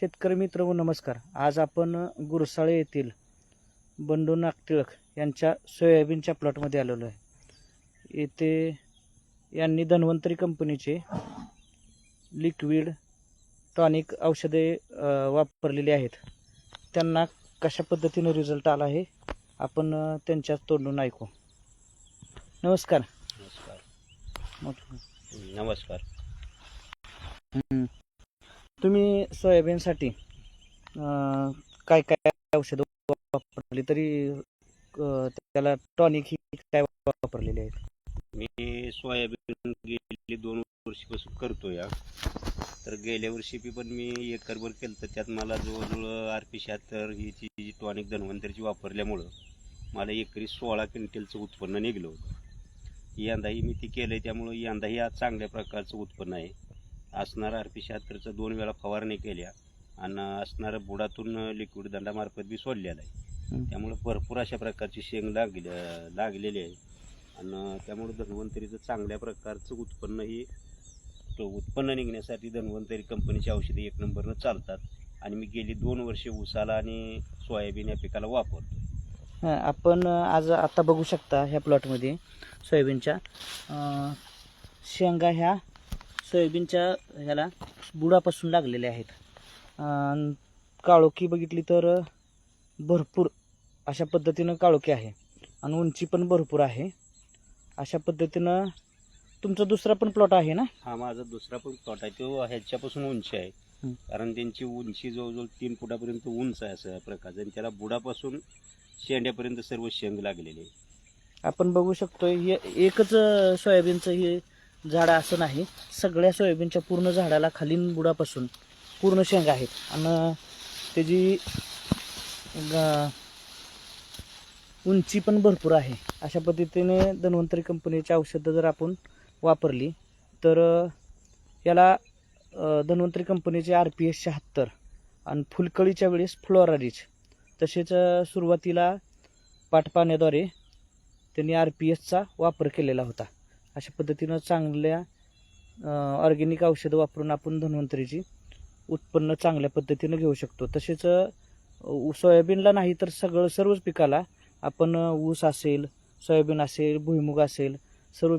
शेतकरी मित्र व नमस्कार. आज आपण गुरसाळे येथील बंडू नागटिळक यांच्या सोयाबीनच्या प्लॉटमध्ये आलेलो आहे. येथे यांनी धन्वंतरी कंपनीचे लिक्विड टॉनिक औषधे वापरलेली आहेत. त्यांना कशा पद्धतीने रिझल्ट आला आहे आपण अ, त्यांच्याच तोंडून ऐकू. नमस्कार. नमस्कार. नमस्कार. तुम्ही सोयाबीनसाठी काय काय औषधं वापरली? तरी त्याला टॉनिक ही काय वापरलेली आहेत? मी सोयाबीन गेली दोन वर्षीपासून करतो या तर गेल्या वर्षी बी पण मी एकरभर केलं तर त्यात मला जवळजवळ आर पी शहात्तर हिची जी टॉनिक धन्वंतरीची वापरल्यामुळं मला एकरी सोळा क्विंटलचं उत्पन्न निघलं होतं. यंदाही मी ती केलं आहे त्यामुळं यंदाही आज चांगल्या प्रकारचं उत्पन्न आहे. असणार आर पी शहात्तरचं दोन वेळा फवारणी केल्या आणि असणारं बुडातून लिक्विड दंडामार्फत बी सोडलेलं आहे. त्यामुळं भरपूर अशा प्रकारची शेंग लागली लागलेली आहे. आणि त्यामुळे धन्वंतरीचं चांगल्या प्रकारचं उत्पन्न ही तो उत्पन्न निघण्यासाठी धन्वंतरी कंपनीची औषधे एक नंबरनं चालतात. आणि मी गेली दोन वर्षे उसाला आणि सोयाबीन या पिकाला वापरतो हं, आपण आज आता बघू शकता ह्या प्लॉटमध्ये सोयाबीनच्या. शेंगा ह्या सोयाबीनच्या ह्याला बुडापासून लागलेल्या आहेत. काळोखी बघितली तर भरपूर अशा पद्धतीनं काळोखी आहे. आणि उंची पण भरपूर आहे. अशा पद्धतीनं तुमचा दुसरा पण प्लॉट आहे ना? हा माझा दुसरा पण प्लॉट आहे. तो ह्याच्यापासून उंची आहे. कारण त्यांची उंची जवळजवळ तीन फुटापर्यंत उंच आहे असं प्रकारचं आणि त्याला बुडापासून शेंड्यापर्यंत सर्व शेंग लागलेली आहे आपण बघू शकतो हे एकच सोयाबीनचं हे झाड असं नाही. सगळ्या सोयाबीनच्या पूर्ण झाडाला खालीन बुडापासून पूर्ण शेंगा आहेत. आणि त्याची उंची पण भरपूर आहे. अशा पद्धतीने धन्वंतरी कंपनीची औषधं जर आपण वापरली तर याला धन्वंतरी कंपनीचे आर पी एस शहात्तर आणि फुलकळीच्या वेळेस फ्लोरारीज तसेच सुरुवातीला पाठपाण्याद्वारे त्यांनी आर पी एसचा वापर केलेला होता. अशा पद्धतीनं चांगल्या ऑर्गेनिक औषधं वापरून आपण धन्वंतरीची उत्पन्न चांगल्या पद्धतीनं घेऊ शकतो. तसेच सोयाबीनला नाही तर सगळं सर्वच पिकाला आपण ऊस असेल सोयाबीन असेल भुईमुग असेल सर्व